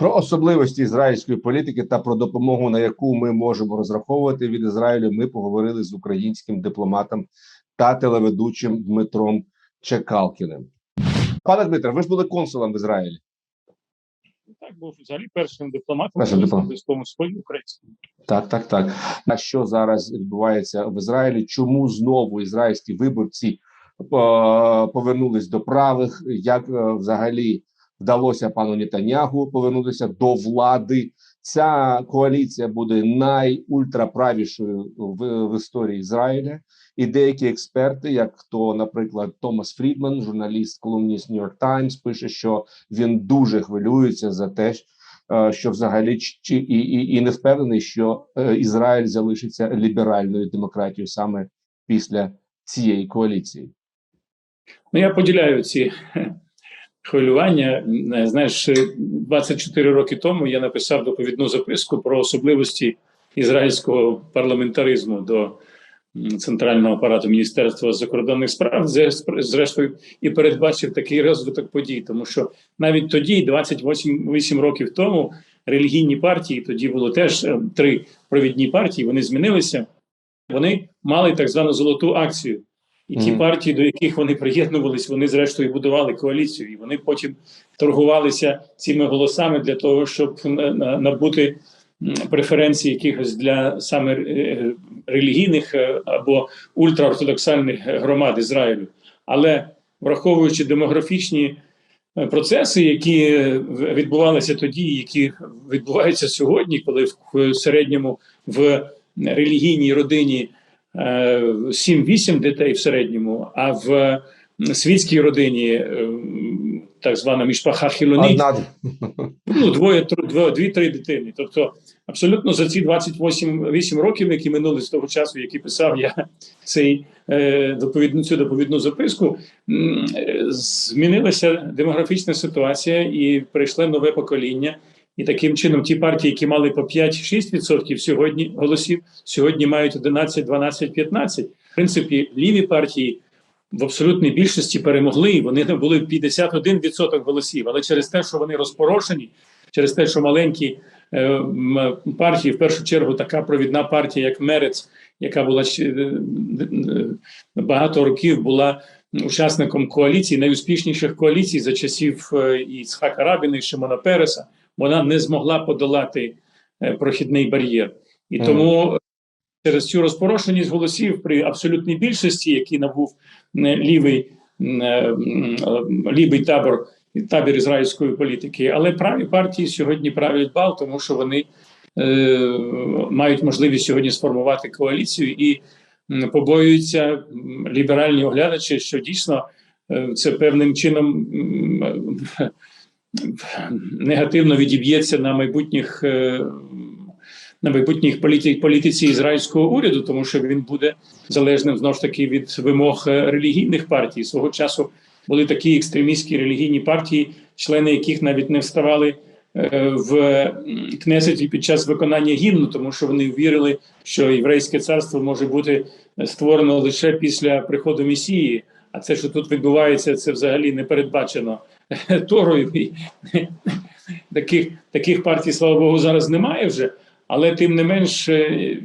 Про особливості ізраїльської політики та про допомогу, на яку ми можемо розраховувати від Ізраїлю, ми поговорили з українським дипломатом та телеведучим Дмитром Чекалкіним. Пане Дмитре, ви ж були консулом в Ізраїлі. Так, був взагалі першим дипломатом дипломатом. близькому сході українському. Так, так, так. А що зараз відбувається в Ізраїлі? Чому знову ізраїльські виборці е, повернулись до правих? Як е, взагалі вдалося пану Нетанягу повернутися до влади? Ця коаліція буде найультраправішою в, в історії Ізраїля. І деякі експерти, як то, наприклад, Томас Фрідман, журналіст, колумніст York Times, пише, що він дуже хвилюється за те, е, що взагалі чи і, і, і не впевнений, що е, Ізраїль залишиться ліберальною демократією саме після цієї коаліції. Ну, я поділяю ці хвилювання. Е, Знаєш, е, 24 роки тому я написав доповідну записку про особливості ізраїльського парламентаризму до центрального апарату Міністерства закордонних справ, зрештою і передбачив такий розвиток подій, тому що навіть тоді, 28 8 років тому, релігійні партії тоді було теж е, три провідні партії. Вони змінилися. Вони мали так звану золоту акцію. І ті партії, до яких вони приєднувались, вони зрештою будували коаліцію, і вони потім торгувалися цими голосами для того, щоб на- на- набути преференції якихось для саме е, релігійних е, або ультраортодоксальних е, громад Ізраїлю. Але враховуючи демографічні процеси, які відбувалися тоді, які відбуваються сьогодні, коли в- середньому в релігійній родині 7-8 дітей в середньому, а в світській родині, е, так звана мішпаха хілоніть, Одна ну, двоє, тро- дво- дві-три дитини. Тобто, абсолютно за ці 28 8 років, які минули з того часу, які писав я цей е, доповідну цю доповідну записку, е, змінилася демографічна ситуація і прийшло нове покоління. І таким чином ті партії, які мали по 5-6% сьогодні голосів, сьогодні мають 11, 12, 15. В принципі, ліві партії в абсолютній більшості перемогли. Вони були 51% голосів, але через те, що вони розпорошені, через те, що маленькі е, партії, в першу чергу, така провідна партія, як Мерець, яка була е, е, багато років була учасником коаліції, найуспішніших коаліцій за часів е, Іцхака Рабіна і Шимона Переса, вона не змогла подолати е, прохідний бар'єр. І тому через цю розпорошеність голосів при абсолютній більшості, який набув е, лівий, е, е, лівий табор, табір ізраїльської політики, але праві партії сьогодні правлять бал, тому що вони е, мають можливість сьогодні сформувати коаліцію і побоюються ліберальні оглядачі, що дійсно е, це певним чином е, негативно відіб'ється на майбутніх. е, На майбутніх політі, політиці ізраїльського уряду, тому що він буде залежним знову ж таки від вимог е, релігійних партій. Свого часу були такі екстремістські релігійні партії, члени яких навіть не вставали е, в кнесеті під час виконання гімну, тому що вони вірили, що єврейське царство може бути створено лише після приходу Месії. А це, що тут відбувається, це взагалі не передбачено Торою. Таких, таких партій, слава Богу, зараз немає вже. Але тим не менш е,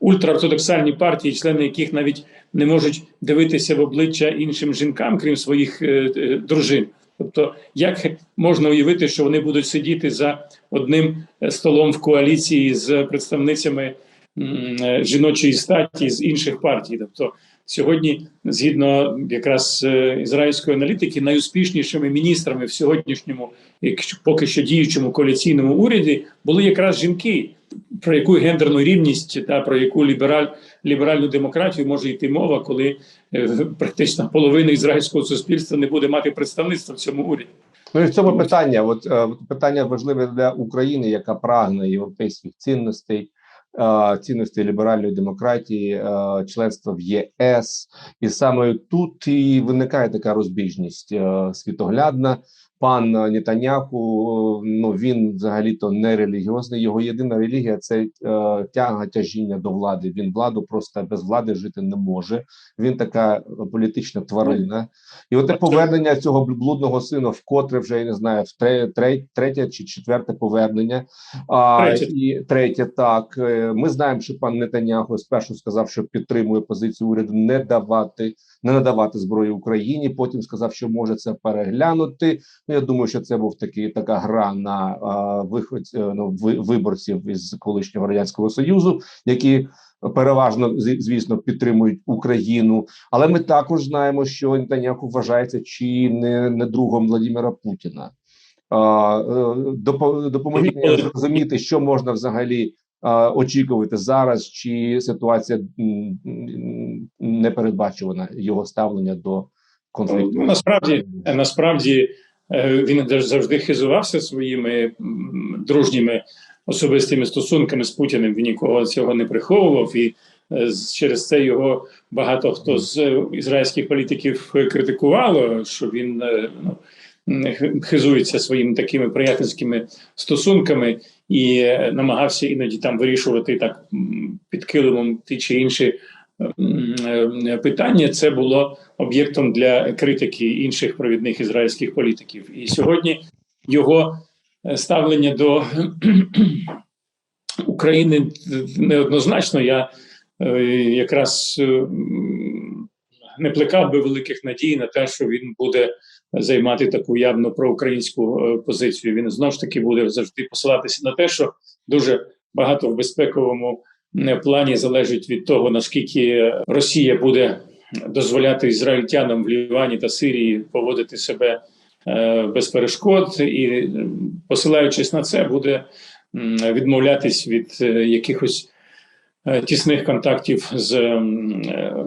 ультраортодоксальні партії, члени яких навіть не можуть дивитися в обличчя іншим жінкам, крім своїх е, е, дружин. Тобто, як можна уявити, що вони будуть сидіти за одним е, столом в коаліції з представницями жіночої статі з інших партій? Тобто, сьогодні, згідно якраз е, ізраїльської аналітики, найуспішнішими міністрами в сьогоднішньому, поки що діючому коаліційному уряді, були якраз жінки. Про яку гендерну рівність та про яку лібераль, ліберальну демократію може йти мова, коли е, практично половина ізраїльського суспільства не буде мати представництва в цьому уряді. Ну і в цьому питання. От е, питання важливе для України, яка прагне європейських цінностей, цінностей ліберальної демократії, е, членства в ЄС, і саме тут і виникає така розбіжність е, світоглядна. Пан Нетаняху, ну він взагалі-то не релігіозний. Його єдина релігія це е, тяга тяжіння до влади. Він владу просто без влади жити не може. Він така політична тварина. І оте повернення цього блудного сина, вкотре вже я не знаю, в тре, тре, третє чи четверте повернення. А Третє. і третє, так Е, ми знаємо, що пан Нетаняху спершу сказав, що підтримує позицію уряду не давати, не надавати зброю Україні. Потім сказав, що може це переглянути. Ну я думаю, що це був такий така гра на виход е, ну, виборців із колишнього радянського союзу, які переважно звісно підтримують Україну. Але ми також знаємо, що Нетаняху вважається чи не, не другом Владимира Путіна. Е, допоможіть мені зрозуміти, що можна взагалі очікувати зараз, чи ситуація м, непередбачувана його ставлення до конфлікту. Ну, насправді, насправді він теж завжди хизувався своїми дружніми особистими стосунками з Путіним. Він нікого цього не приховував, і е, через це його багато хто з е, ізраїльських політиків е, критикувало, що він е, ну, хизується своїми такими приятельськими стосунками і е, намагався іноді там вирішувати так під килимом ті чи інші е, питання. Це було об'єктом для критики інших провідних ізраїльських політиків. І сьогодні його е, ставлення до України неоднозначно. Я е, якраз е, не плекав би великих надій на те, що він буде займати таку явно проукраїнську е, позицію. Він знову ж таки буде завжди посилатися на те, що дуже багато в безпековому е, плані залежить від того, наскільки Росія буде дозволяти ізраїльтянам в Лівані та Сирії поводити себе е, без перешкод, і е, посилаючись на це, буде відмовлятись від е, якихось тісних контактів з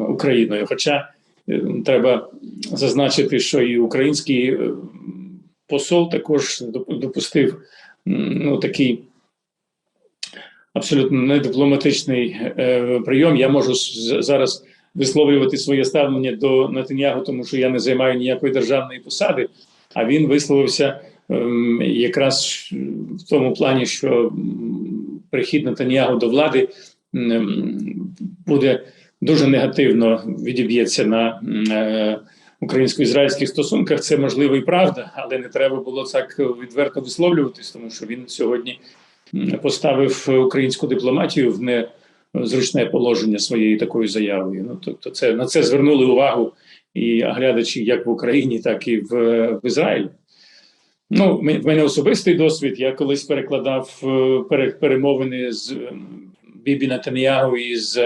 Україною. Хоча треба зазначити, що і український посол також допустив ну, такий абсолютно недипломатичний е, прийом. Я можу зараз висловлювати своє ставлення до Нетаньягу, тому що я не займаю ніякої державної посади. А він висловився ем, якраз в тому плані, що прихід Нетаньягу до влади буде дуже негативно відіб'ється на е, українсько-ізраїльських стосунках. Це можливо і правда, але не треба було так відверто висловлюватись, тому що він сьогодні поставив українську дипломатію в незручне положення своєю такою заявою. Ну тобто, це на це звернули увагу і глядачі як в Україні, так і в, в Ізраїлі. Ну, в мене особистий досвід. Я колись перекладав е, перемовини з Бібі Натаньягу із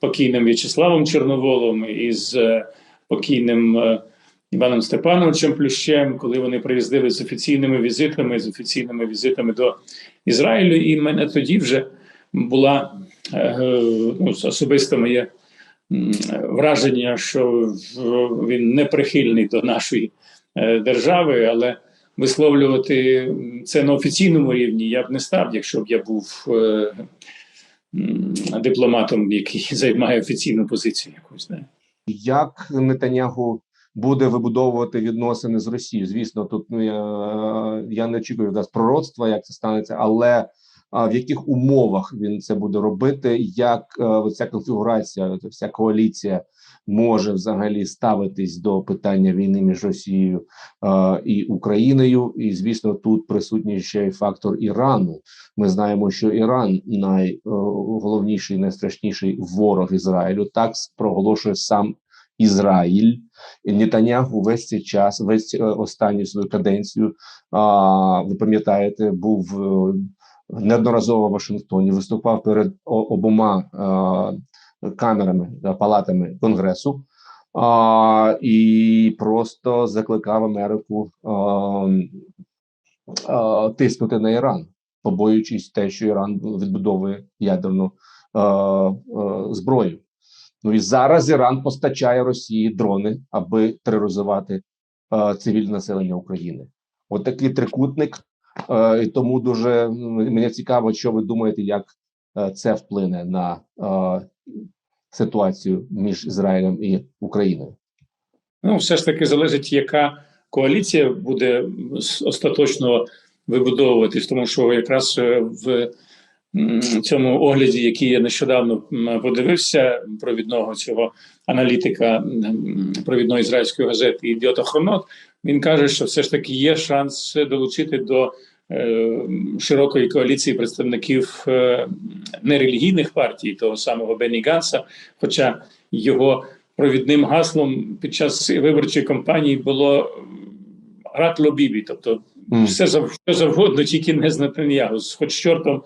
покійним В'ячеславом Чорноволом і з е, покійним е, Іваном Степановичем Плющем, коли вони приїздили з офіційними візитами, з офіційними візитами до Ізраїлю. І в мене тоді вже була е, ну, особисто моє враження, що він не прихильний до нашої е, держави, але висловлювати це на офіційному рівні я б не став, якщо б я був е, дипломатом, який займає офіційну позицію якусь. Як Нетанягу буде вибудовувати відносини з Росією? Звісно, тут ну, я, я не очікую від нас пророцтва, як це станеться, але в яких умовах він це буде робити? Як е, ця конфігурація, вся коаліція може взагалі ставитись до питання війни між Росією е, і Україною? І звісно, тут присутній ще й фактор Ірану. Ми знаємо, що Іран найголовніший, найстрашніший ворог Ізраїлю. Так проголошує сам Ізраїль. Нетаняху весь цей час, весь е, останню свою каденцію. А, ви пам'ятаєте, був е, неодноразово в Вашингтоні, виступав перед обома е, камерами палатами конгресу. А, і просто закликав Америку а, а, тиснути на Іран, побоюючись те, що Іран відбудовує ядерну а, а, зброю. Ну і зараз Іран постачає Росії дрони, аби тероризувати е, цивільне населення України. От такий трикутник. Е, і тому дуже мені цікаво, що ви думаєте, як е, це вплине на е, ситуацію між Ізраїлем і Україною? Ну, все ж таки залежить, яка коаліція буде остаточно вибудовуватись, тому що якраз е, в цьому огляді, який я нещодавно подивився, провідного цього аналітика провідної ізраїльської газети «Ідіотохронот», він каже, що все ж таки є шанс долучити до е, широкої коаліції представників е, нерелігійних партій, того самого Бені Ганса, хоча його провідним гаслом під час виборчої кампанії було Ратло Бібі, тобто Мгм. все зав- що завгодно, тільки не з Нетаньягу. З- Хоч з чортом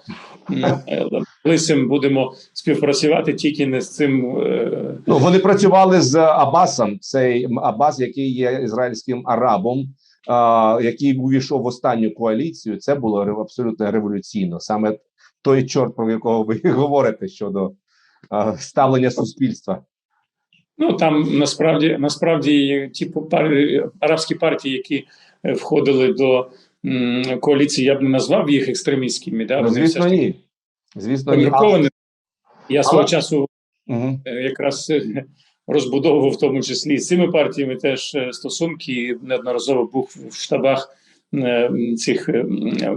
е, лисим будемо співпрацювати, тільки не з цим. е, Ну вони працювали з Абасом. Цей Абас, який є ізраїльським арабом, а, який увійшов в останню коаліцію. Це було абсолютно революційно. Саме той чорт, про якого ви говорите щодо а, ставлення суспільства. Ну там насправді насправді ті арабські партії, які е, входили до м, коаліції, я б не назвав їх екстремістськими. Да? Ну, Вони звісно, таки ні. Звісно, ні. Я свого Але- часу Угу. якраз е, розбудовував в тому числі з цими партіями теж стосунки. Неодноразово був в штабах цих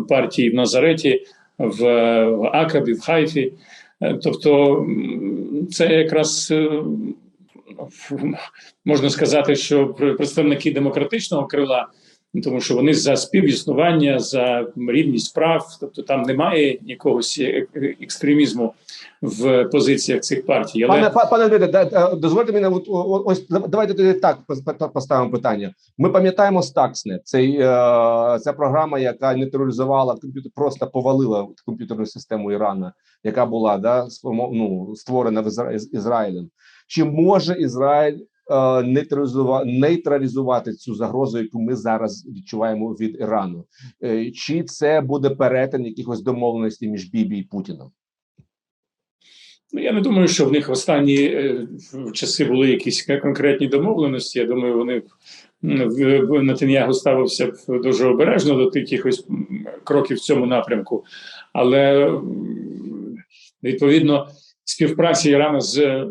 партій в Назареті, в, в Акабі, в Хайфі. Тобто, це якраз можна сказати, що пр- представники демократичного крила. Тому що вони за співіснування, за рівність прав, тобто там немає якогось е- е- екстремізму в позиціях цих партій. Але Пане пане Дмитре, да, дозвольте мені ось давайте так пос- поставимо питання. Ми пам'ятаємо Stuxnet, цей е, ця програма, яка нейтралізувала комп'ютер, просто повалила комп'ютерну систему Ірана, яка була да ну, створена в Ізраїлем. Чи може Ізраїль е, нейтралізувати, цю загрозу, яку ми зараз відчуваємо від Ірану? Е, чи це буде перетин якихось домовленостей між Бібі і Путіном? Ну, я не думаю, що в них в останні е, часи були якісь конкретні домовленості. Я думаю, вони в- Нетаньягу ставився дуже обережно до тих якихось кроків в цьому напрямку. Але відповідно співпраця Ірану з е,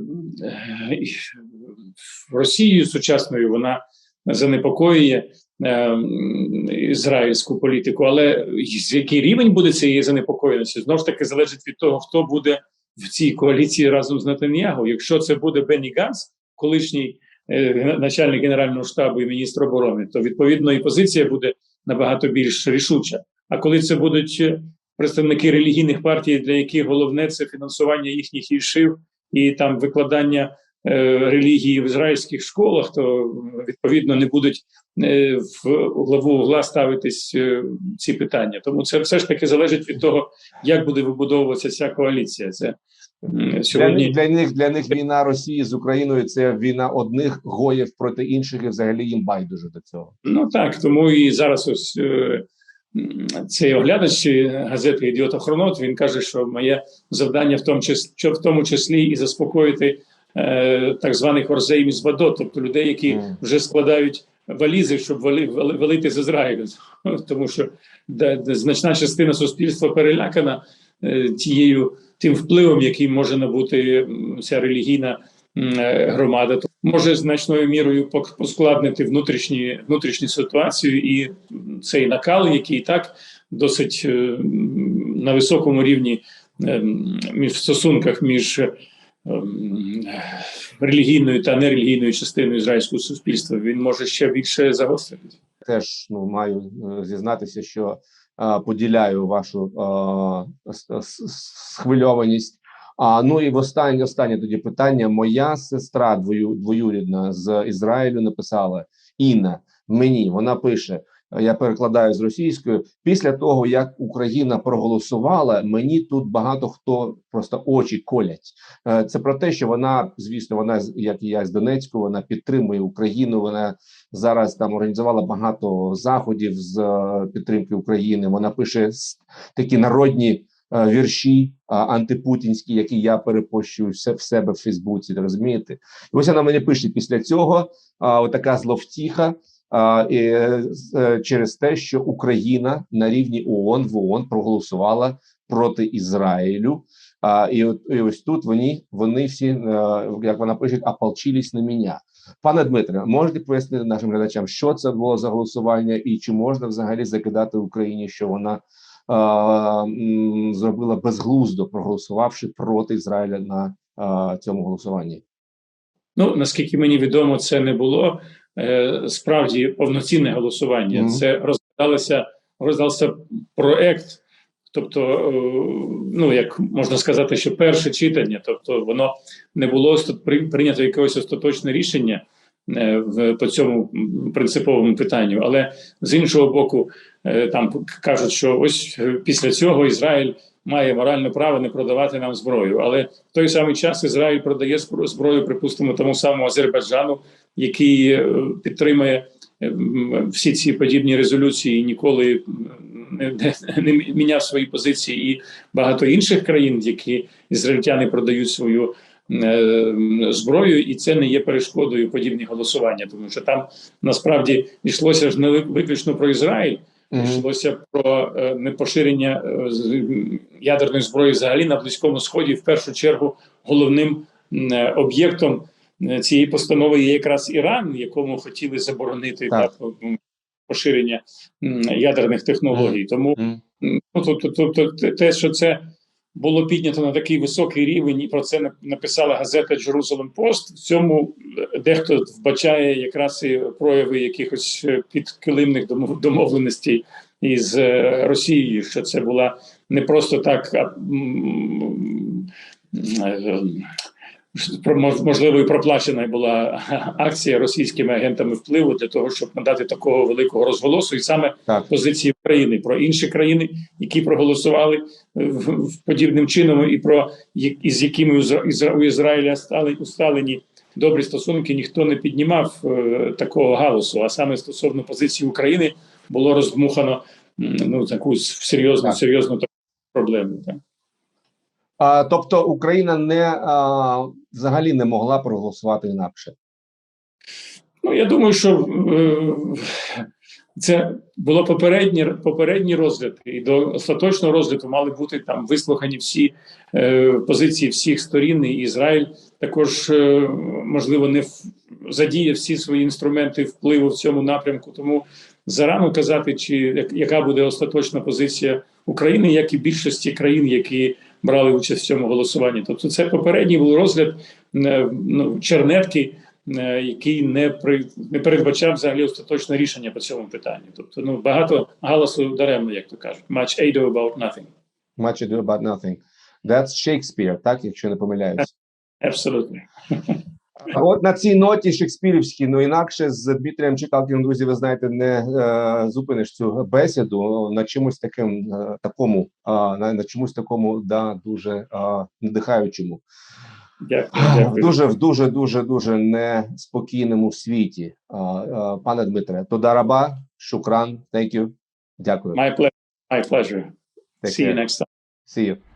Росією сучасною вона занепокоює е, ізраїльську політику. Але з який рівень буде цієї занепокоєності, знову ж таки залежить від того, хто буде в цій коаліції разом з Нетаньягу. Якщо це буде Бенні Ганс, колишній е, начальник генерального штабу і міністр оборони, то відповідно і позиція буде набагато більш рішуча. А коли це будуть е, представники релігійних партій, для яких головне це фінансування їхніх ішив і там викладання е, релігії в ізраїльських школах, то відповідно не будуть е, в главу угла ставитись е, ці питання. Тому це все ж таки залежить від того, як буде вибудовуватися ця коаліція. Це м, Для них, для них для них війна Росії з Україною це війна одних гоїв проти інших, і взагалі їм байдуже до цього. Ну так, тому і зараз ось е, цей оглядач газети Ідіотохронот він каже, що моє завдання в тому числі, в тому числі і заспокоїти е, так званих орзеїв із Вадо, тобто людей, які вже складають валізи, щоб вали, вали- валити з Ізраїлю. Тому що де, де значна частина суспільства перелякана е, тією тим впливом, який може набути ця релігійна е, громада, то може значною мірою поскладнити внутрішні внутрішню ситуацію і цей накал, який і так досить е, на високому рівні е, в стосунках між релігійною та нерелігійною частиною ізраїльського суспільства, він може ще більше загостритися. Теж ну маю зізнатися, що поділяю вашу схвильованість. А ну і в останнє останнє тоді питання. Моя сестра двою, двоюрідна з Ізраїлю написала Інна мені. Вона пише: я перекладаю з російською. Після того як Україна проголосувала, мені тут багато хто просто очі колять. Е, Це про те, що вона, звісно, вона як і я з Донецьку, вона підтримує Україну. Вона зараз там організувала багато заходів з е, підтримки України. Вона пише такі народні вірші антипутінські, які я перепощую в себе в Фейсбуці. Розумієте? І ось вона мені пише після цього. А, отака зловтіха. Е, е, через те, що Україна на рівні ООН в ООН проголосувала проти Ізраїлю. А, і, от, і ось тут вони, вони всі, е, як вона пише, ополчились на мене. Пане Дмитре, можете пояснити нашим глядачам, що це було за голосування, і чи можна взагалі закидати Україні, що вона зробила безглуздо, проголосувавши проти Ізраїля на цьому голосуванні? Ну наскільки мені відомо, це не було е, справді повноцінне голосування. Мгм. Це розглядалося, розглядався проект, тобто, е, ну як можна сказати, що перше читання, тобто воно не було прийнято якогось остаточне рішення е, по цьому принциповому питанню. Але з іншого боку, е, там кажуть, що ось е, після цього Ізраїль має моральне право не продавати нам зброю. Але в той самий час Ізраїль продає зброю, припустимо, тому самому Азербайджану, який е, підтримує е, всі ці подібні резолюції, і ніколи не, не, міняв свої позиції, і багато інших країн, які ізраїльтяни продають свою е, зброю, і це не є перешкодою подібні голосування, тому що там насправді йшлося ж не виключно про Ізраїль. Йшлося про е, непоширення е, ядерної зброї взагалі на близькому сході. В першу чергу головним е, об'єктом цієї постанови є якраз Іран, якому хотіли заборонити Так. так, поширення ядерних технологій. Тому Мгм. м, ну, то, то, то, то, те, що це було піднято на такий високий рівень, і про це нап- написала газета Jerusalem Post, В цьому е, дехто вбачає якраз і прояви якихось е, підкилимних домов- домовленостей із е, Росією, що це була не просто так. а, можливо, і проплачена була акція російськими агентами впливу для того, щоб надати такого великого розголосу, і саме Так. позиції України про інші країни, які проголосували е, в, подібним чином, і про я- із якими у Ізра- Ізра- у Ізраїля стали усталені добрі стосунки, ніхто не піднімав е, такого галасу. А саме стосовно позиції України було роздмухано ну таку серйозну Так. серйозну проблему. Так. А, тобто Україна не а, взагалі не могла проголосувати інакше. Ну, я думаю, що е, це було попередній, попередній розгляд, і до остаточного розгляду мали бути там вислухані всі е, позиції всіх сторін. І Ізраїль також, е, можливо, не задіє всі свої інструменти впливу в цьому напрямку. Тому зарано казати, чи як- яка буде остаточна позиція України, як і більшості країн, які брали участь в цьому голосуванні. Тобто, це попередній був розгляд е, ну, чернетки е, який не при не передбачав взагалі остаточне рішення по цьому питанню. Тобто, ну багато галасу даремно, як то кажуть. Much ado about nothing. Much ado about nothing. That's Shakespeare, так, якщо не помиляюсь. Абсолютно. А От на цій ноті шекспірівській, ну інакше з Дмитрієм Чекалкіним, друзі, ви знаєте, не е, зупиниш цю бесіду на чомусь таким е, такому, а, на, на чомусь такому, да, дуже а, надихаючому. Дякую. Дякую. дуже в дуже дуже дуже неспокійному світі. Пане Дмитре, тодараба, шукран, thank you. Дякую. My pleasure. My pleasure. Take See you next time. See you.